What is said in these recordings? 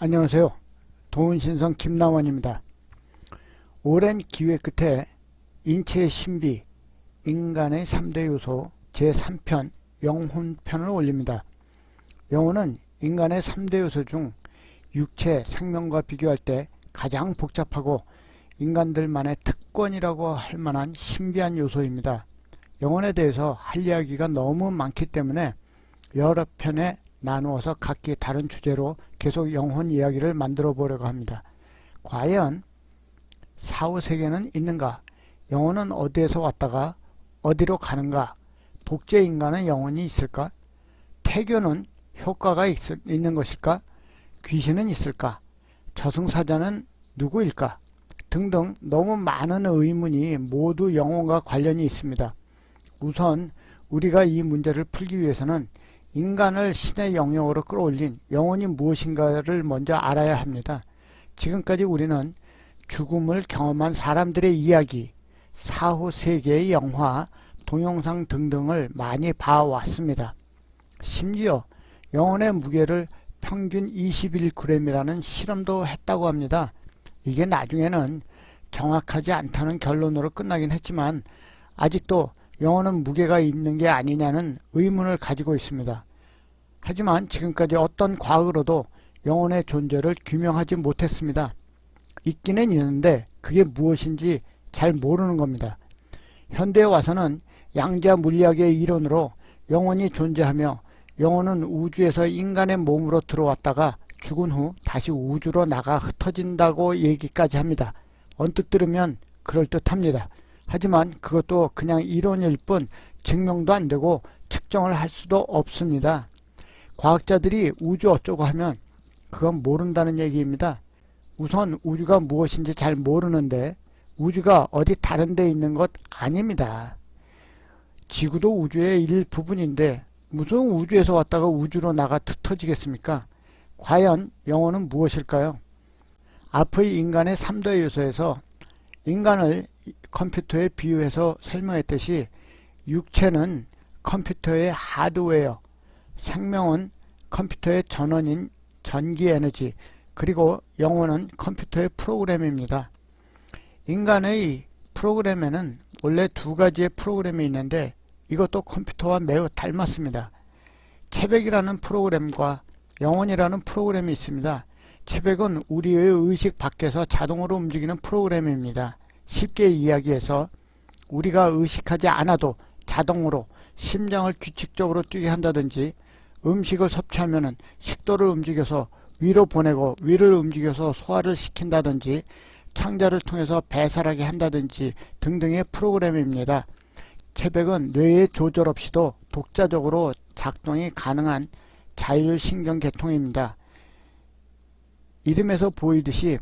안녕하세요. 도훈신성 김남원입니다. 오랜 기회 끝에 인체의 신비, 인간의 3대 요소 제3편 영혼편을 올립니다. 영혼은 인간의 3대 요소 중 육체, 생명과 비교할 때 가장 복잡하고 인간들만의 특권이라고 할 만한 신비한 요소입니다. 영혼에 대해서 할 이야기가 너무 많기 때문에 여러 편에 나누어서 각기 다른 주제로 계속 영혼 이야기를 만들어 보려고 합니다. 과연 사후 세계는 있는가? 영혼은 어디에서 왔다가 어디로 가는가? 복제 인간은 영혼이 있을까? 태교는 효과가 있, 있는 것일까? 귀신은 있을까? 저승사자는 누구일까? 등등 너무 많은 의문이 모두 영혼과 관련이 있습니다. 우선 우리가 이 문제를 풀기 위해서는 인간을 신의 영역으로 끌어올린 영혼이 무엇인가를 먼저 알아야 합니다. 지금까지 우리는 죽음을 경험한 사람들의 이야기, 사후 세계의 영화, 동영상 등등을 많이 봐왔습니다. 심지어 영혼의 무게를 평균 21g이라는 실험도 했다고 합니다. 이게 나중에는 정확하지 않다는 결론으로 끝나긴 했지만 아직도 영혼은 무게가 있는 게 아니냐는 의문을 가지고 있습니다. 하지만 지금까지 어떤 과학으로도 영혼의 존재를 규명하지 못했습니다. 있기는 있는데 그게 무엇인지 잘 모르는 겁니다. 현대에 와서는 양자 물리학의 이론으로 영혼이 존재하며 영혼은 우주에서 인간의 몸으로 들어왔다가 죽은 후 다시 우주로 나가 흩어진다고 얘기까지 합니다. 언뜻 들으면 그럴듯합니다. 하지만 그것도 그냥 이론일 뿐 증명도 안 되고 측정을 할 수도 없습니다. 과학자들이 우주 어쩌고 하면 그건 모른다는 얘기입니다. 우선 우주가 무엇인지 잘 모르는데 우주가 어디 다른 데 있는 것 아닙니다. 지구도 우주의 일부분인데 무슨 우주에서 왔다가 우주로 나가 흩어지겠습니까? 과연 영혼은 무엇일까요? 앞의 인간의 3대 요소에서 인간을 컴퓨터에 비유해서 설명했듯이 육체는 컴퓨터의 하드웨어, 생명은 컴퓨터의 전원인 전기 에너지, 그리고 영혼은 컴퓨터의 프로그램입니다. 인간의 프로그램에는 원래 두 가지의 프로그램이 있는데 이것도 컴퓨터와 매우 닮았습니다. 체백이라는 프로그램과 영혼이라는 프로그램이 있습니다. 체백은 우리의 의식 밖에서 자동으로 움직이는 프로그램입니다. 쉽게 이야기해서 우리가 의식하지 않아도 자동으로 심장을 규칙적으로 뛰게 한다든지 음식을 섭취하면 식도를 움직여서 위로 보내고 위를 움직여서 소화를 시킨다든지 창자를 통해서 배설하게 한다든지 등등의 프로그램입니다. 체백은 뇌의 조절 없이도 독자적으로 작동이 가능한 자율신경계통입니다. 이름에서 보이듯이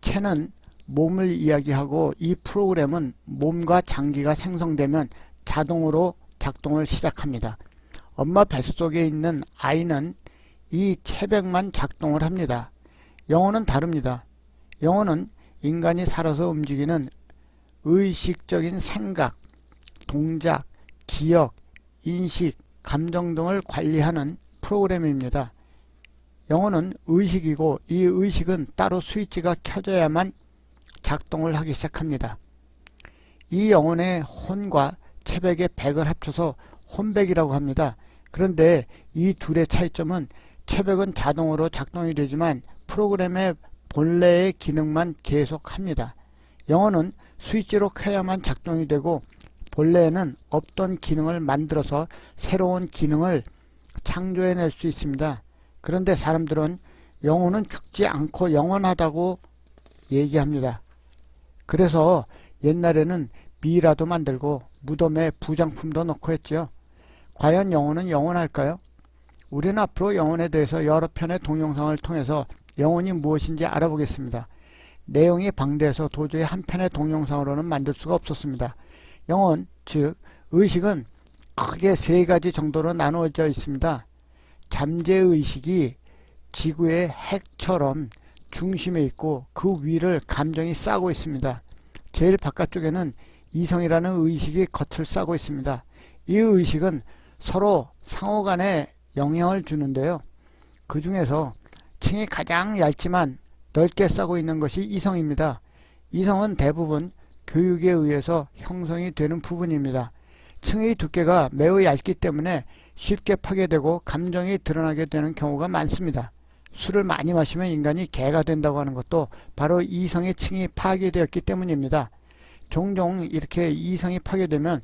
체는 몸을 이야기하고 이 프로그램은 몸과 장기가 생성되면 자동으로 작동을 시작합니다. 엄마 뱃속에 있는 아이는 이 체백만 작동을 합니다. 영혼은 다릅니다. 영혼은 인간이 살아서 움직이는 의식적인 생각, 동작, 기억, 인식, 감정 등을 관리하는 프로그램입니다. 영혼은 의식이고 이 의식은 따로 스위치가 켜져야만 작동을 하기 시작합니다. 이 영혼의 혼과 체백의 백을 합쳐서 혼백이라고 합니다. 그런데 이 둘의 차이점은 체백은 자동으로 작동이 되지만 프로그램의 본래의 기능만 계속합니다. 영어는 스위치로 켜야만 작동이 되고 본래에는 없던 기능을 만들어서 새로운 기능을 창조해낼 수 있습니다. 그런데 사람들은 영혼은 죽지 않고 영원하다고 얘기합니다. 그래서 옛날에는 미라도 만들고 무덤에 부장품도 넣고 했죠. 과연 영혼은 영원할까요? 우리는 앞으로 영혼에 대해서 여러 편의 동영상을 통해서 영혼이 무엇인지 알아보겠습니다. 내용이 방대해서 도저히 한 편의 동영상으로는 만들 수가 없었습니다. 영혼, 즉 의식은 크게 세 가지 정도로 나누어져 있습니다. 잠재의식이 지구의 핵처럼 중심에 있고 그 위를 감정이 싸고 있습니다. 제일 바깥쪽에는 이성이라는 의식이 겉을 싸고 있습니다. 이 의식은 서로 상호간에 영향을 주는데요. 그 중에서 층이 가장 얇지만 넓게 싸고 있는 것이 이성입니다. 이성은 대부분 교육에 의해서 형성이 되는 부분입니다. 층의 두께가 매우 얇기 때문에 쉽게 파괴되고 감정이 드러나게 되는 경우가 많습니다. 술을 많이 마시면 인간이 개가 된다고 하는 것도 바로 이성의 층이 파괴되었기 때문입니다. 종종 이렇게 이성이 파괴되면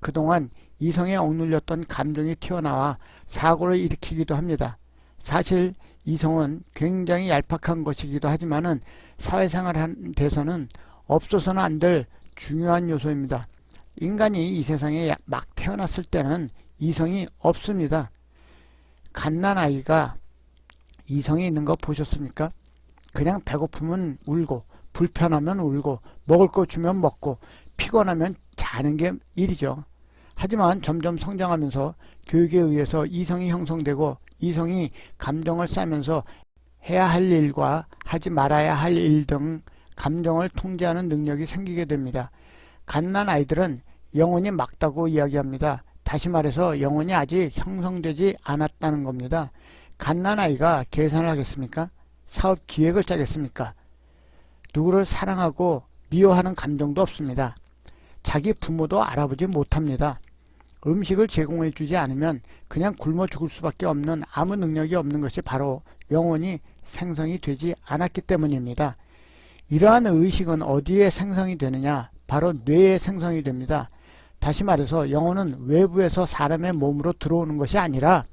그동안 이성에 억눌렸던 감정이 튀어나와 사고를 일으키기도 합니다. 사실 이성은 굉장히 얄팍한 것이기도 하지만은 사회생활하는 데서는 없어서는 안 될 중요한 요소입니다. 인간이 이 세상에 막 태어났을 때는 이성이 없습니다. 갓난 아이가 이성이 있는 거 보셨습니까? 그냥 배고프면 울고 불편하면 울고 먹을 거 주면 먹고 피곤하면 자는 게 일이죠. 하지만 점점 성장하면서 교육에 의해서 이성이 형성되고 이성이 감정을 쌓으면서 해야 할 일과 하지 말아야 할 일 등 감정을 통제하는 능력이 생기게 됩니다. 갓난 아이들은 영혼이 막다고 이야기합니다. 다시 말해서 영혼이 아직 형성되지 않았다는 겁니다. 갓난 아이가 계산을 하겠습니까? 사업 기획을 짜겠습니까? 누구를 사랑하고 미워하는 감정도 없습니다. 자기 부모도 알아보지 못합니다. 음식을 제공해 주지 않으면 그냥 굶어 죽을 수밖에 없는 아무 능력이 없는 것이 바로 영혼이 생성이 되지 않았기 때문입니다. 이러한 의식은 어디에 생성이 되느냐? 바로 뇌에 생성이 됩니다. 다시 말해서 영혼은 외부에서 사람의 몸으로 들어오는 것이 아니라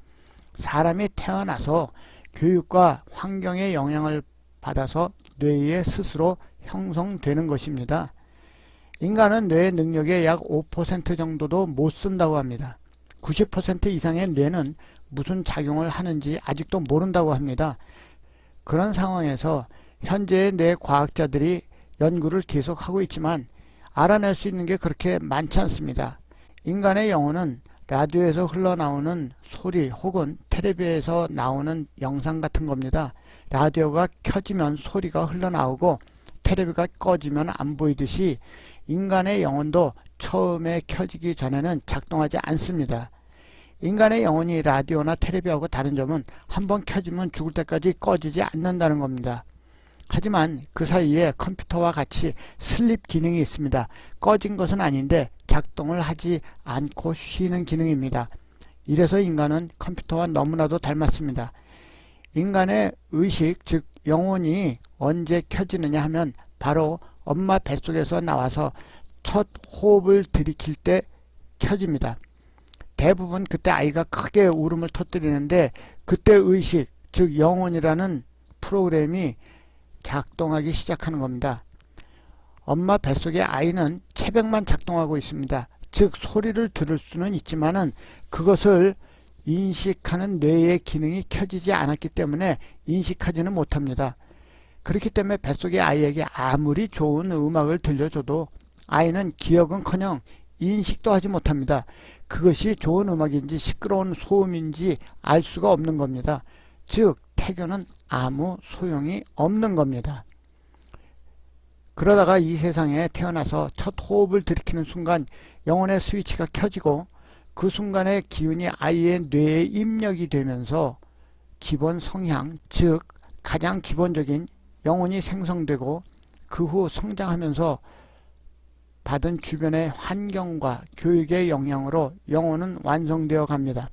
사람이 태어나서 교육과 환경의 영향을 받아서 뇌에 스스로 형성되는 것입니다. 인간은 뇌의 능력의 약 5% 정도도 못 쓴다고 합니다. 90% 이상의 뇌는 무슨 작용을 하는지 아직도 모른다고 합니다. 그런 상황에서 현재의 뇌 과학자들이 연구를 계속하고 있지만 알아낼 수 있는 게 그렇게 많지 않습니다. 인간의 영혼은 라디오에서 흘러나오는 소리 혹은 텔레비에서 나오는 영상 같은 겁니다. 라디오가 켜지면 소리가 흘러나오고 텔레비가 꺼지면 안 보이듯이 인간의 영혼도 처음에 켜지기 전에는 작동하지 않습니다. 인간의 영혼이 라디오나 텔레비하고 다른 점은 한번 켜지면 죽을 때까지 꺼지지 않는다는 겁니다. 하지만 그 사이에 컴퓨터와 같이 슬립 기능이 있습니다. 꺼진 것은 아닌데 작동을 하지 않고 쉬는 기능입니다. 이래서 인간은 컴퓨터와 너무나도 닮았습니다. 인간의 의식, 즉 영혼이 언제 켜지느냐 하면 바로 엄마 뱃속에서 나와서 첫 호흡을 들이킬 때 켜집니다. 대부분 그때 아이가 크게 울음을 터뜨리는데 그때 의식, 즉 영혼이라는 프로그램이 작동하기 시작하는 겁니다. 엄마 뱃속의 아이는 체백만 작동하고 있습니다. 즉 소리를 들을 수는 있지만은 그것을 인식하는 뇌의 기능이 켜지지 않았기 때문에 인식하지는 못합니다. 그렇기 때문에 뱃속의 아이에게 아무리 좋은 음악을 들려줘도 아이는 기억은커녕 인식도 하지 못합니다. 그것이 좋은 음악인지 시끄러운 소음인지 알 수가 없는 겁니다. 즉 태교는 아무 소용이 없는 겁니다. 그러다가 이 세상에 태어나서 첫 호흡을 들이키는 순간 영혼의 스위치가 켜지고 그 순간의 기운이 아이의 뇌에 입력이 되면서 기본 성향, 즉 가장 기본적인 영혼이 생성되고 그 후 성장하면서 받은 주변의 환경과 교육의 영향으로 영혼은 완성되어 갑니다.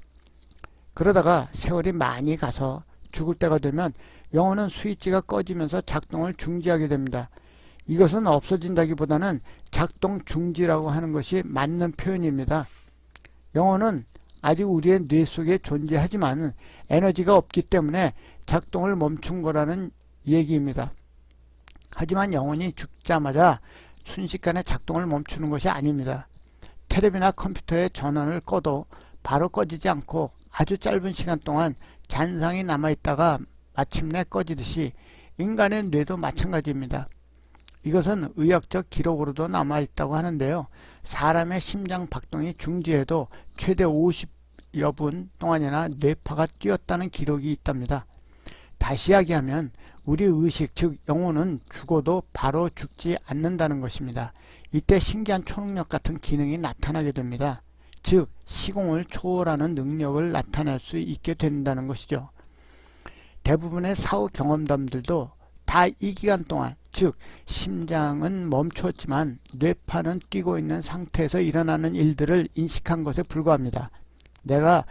그러다가 세월이 많이 가서 죽을 때가 되면 영혼은 스위치가 꺼지면서 작동을 중지하게 됩니다. 이것은 없어진다기보다는 작동 중지라고 하는 것이 맞는 표현입니다. 영혼은 아직 우리의 뇌 속에 존재하지만 에너지가 없기 때문에 작동을 멈춘 거라는 얘기입니다. 하지만 영혼이 죽자마자 순식간에 작동을 멈추는 것이 아닙니다. 텔레비나 컴퓨터의 전원을 꺼도 바로 꺼지지 않고 아주 짧은 시간 동안 잔상이 남아있다가 마침내 꺼지듯이 인간의 뇌도 마찬가지입니다. 이것은 의학적 기록으로도 남아있다고 하는데요. 사람의 심장 박동이 중지해도 최대 50여 분 동안이나 뇌파가 뛰었다는 기록이 있답니다. 다시 이야기하면 우리 의식 즉 영혼은 죽어도 바로 죽지 않는다는 것입니다. 이때 신기한 초능력 같은 기능이 나타나게 됩니다. 즉 시공을 초월하는 능력을 나타낼 수 있게 된다는 것이죠. 대부분의 사후 경험담들도 다 이 기간 동안 즉 심장은 멈췄지만 뇌파는 뛰고 있는 상태에서 일어나는 일들을 인식한 것에 불과합니다. 내가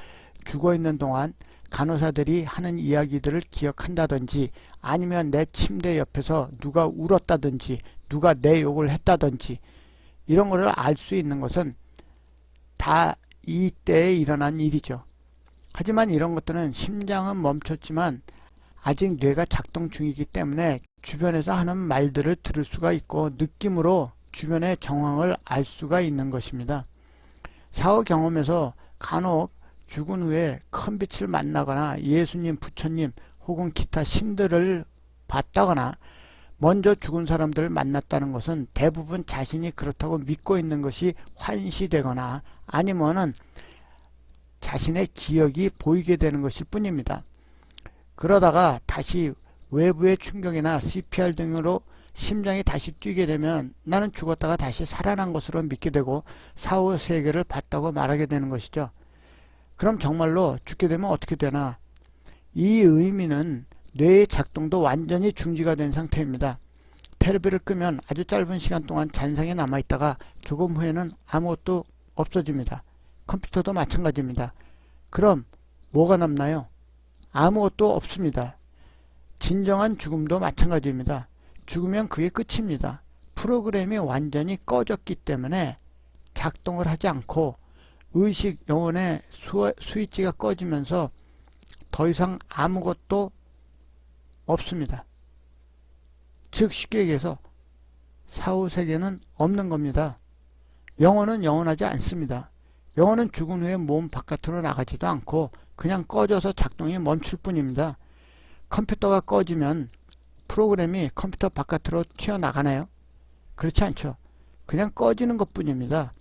죽어 있는 동안 간호사들이 하는 이야기들을 기억한다든지 아니면 내 침대 옆에서 누가 울었다든지 누가 내 욕을 했다든지 이런 거를 알수 있는 것은 다 이때에 일어난 일이죠. 하지만 이런 것들은 심장은 멈췄지만 아직 뇌가 작동 중이기 때문에 주변에서 하는 말들을 들을 수가 있고 느낌으로 주변의 정황을 알 수가 있는 것입니다. 사후 경험에서 간혹 죽은 후에 큰 빛을 만나거나 예수님, 부처님 혹은 기타 신들을 봤다거나 먼저 죽은 사람들을 만났다는 것은 대부분 자신이 그렇다고 믿고 있는 것이 환시되거나 아니면은 자신의 기억이 보이게 되는 것일 뿐입니다. 그러다가 다시 외부의 충격이나 CPR 등으로 심장이 다시 뛰게 되면 나는 죽었다가 다시 살아난 것으로 믿게 되고 사후 세계를 봤다고 말하게 되는 것이죠. 그럼 정말로 죽게 되면 어떻게 되나? 이 의미는 뇌의 작동도 완전히 중지가 된 상태입니다. 테레비를 끄면 아주 짧은 시간 동안 잔상이 남아있다가 조금 후에는 아무것도 없어집니다. 컴퓨터도 마찬가지입니다. 그럼 뭐가 남나요? 아무것도 없습니다. 진정한 죽음도 마찬가지입니다. 죽으면 그게 끝입니다. 프로그램이 완전히 꺼졌기 때문에 작동을 하지 않고 의식 영혼의 수, 스위치가 꺼지면서 더 이상 아무것도 없습니다. 즉 쉽게 얘기해서 사후 세계는 없는 겁니다. 영혼은 영원하지 않습니다. 영혼은 죽은 후에 몸 바깥으로 나가지도 않고 그냥 꺼져서 작동이 멈출 뿐입니다. 컴퓨터가 꺼지면 프로그램이 컴퓨터 바깥으로 튀어나가나요? 그렇지 않죠. 그냥 꺼지는 것 뿐입니다.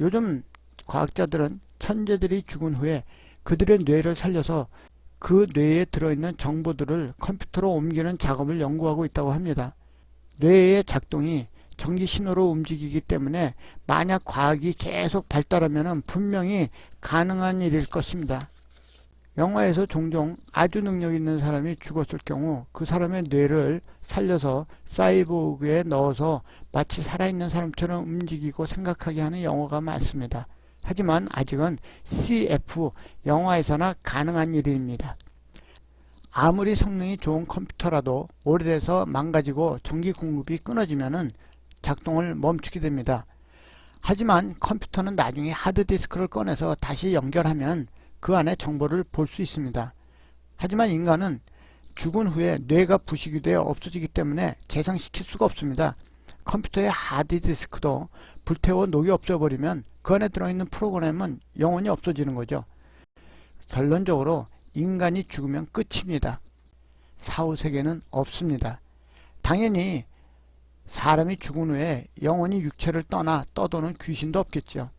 요즘 과학자들은 천재들이 죽은 후에 그들의 뇌를 살려서 그 뇌에 들어있는 정보들을 컴퓨터로 옮기는 작업을 연구하고 있다고 합니다. 뇌의 작동이 전기 신호로 움직이기 때문에 만약 과학이 계속 발달하면 분명히 가능한 일일 것입니다. 영화에서 종종 아주 능력 있는 사람이 죽었을 경우 그 사람의 뇌를 살려서 사이보그에 넣어서 마치 살아있는 사람처럼 움직이고 생각하게 하는 영화가 많습니다. 하지만 아직은 CF 영화에서나 가능한 일입니다. 아무리 성능이 좋은 컴퓨터라도 오래돼서 망가지고 전기 공급이 끊어지면은 작동을 멈추게 됩니다. 하지만 컴퓨터는 나중에 하드디스크를 꺼내서 다시 연결하면 그 안에 정보를 볼 수 있습니다. 하지만 인간은 죽은 후에 뇌가 부식이 되어 없어지기 때문에 재생시킬 수가 없습니다. 컴퓨터의 하드디스크도 불태워 녹이 없어버리면 그 안에 들어있는 프로그램은 영원히 없어지는 거죠. 결론적으로 인간이 죽으면 끝입니다. 사후세계는 없습니다. 당연히 사람이 죽은 후에 영원히 육체를 떠나 떠도는 귀신도 없겠죠.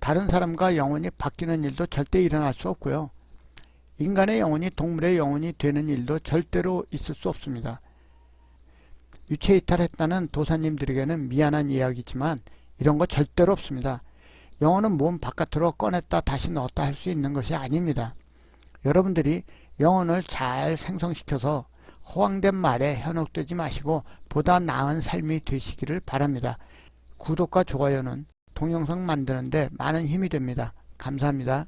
다른 사람과 영혼이 바뀌는 일도 절대 일어날 수 없고요. 인간의 영혼이 동물의 영혼이 되는 일도 절대로 있을 수 없습니다. 유체 이탈했다는 도사님들에게는 미안한 이야기지만 이런 거 절대로 없습니다. 영혼은 몸 바깥으로 꺼냈다 다시 넣었다 할 수 있는 것이 아닙니다. 여러분들이 영혼을 잘 생성시켜서 허황된 말에 현혹되지 마시고 보다 나은 삶이 되시기를 바랍니다. 구독과 좋아요는 동영상 만드는데 많은 힘이 됩니다. 감사합니다.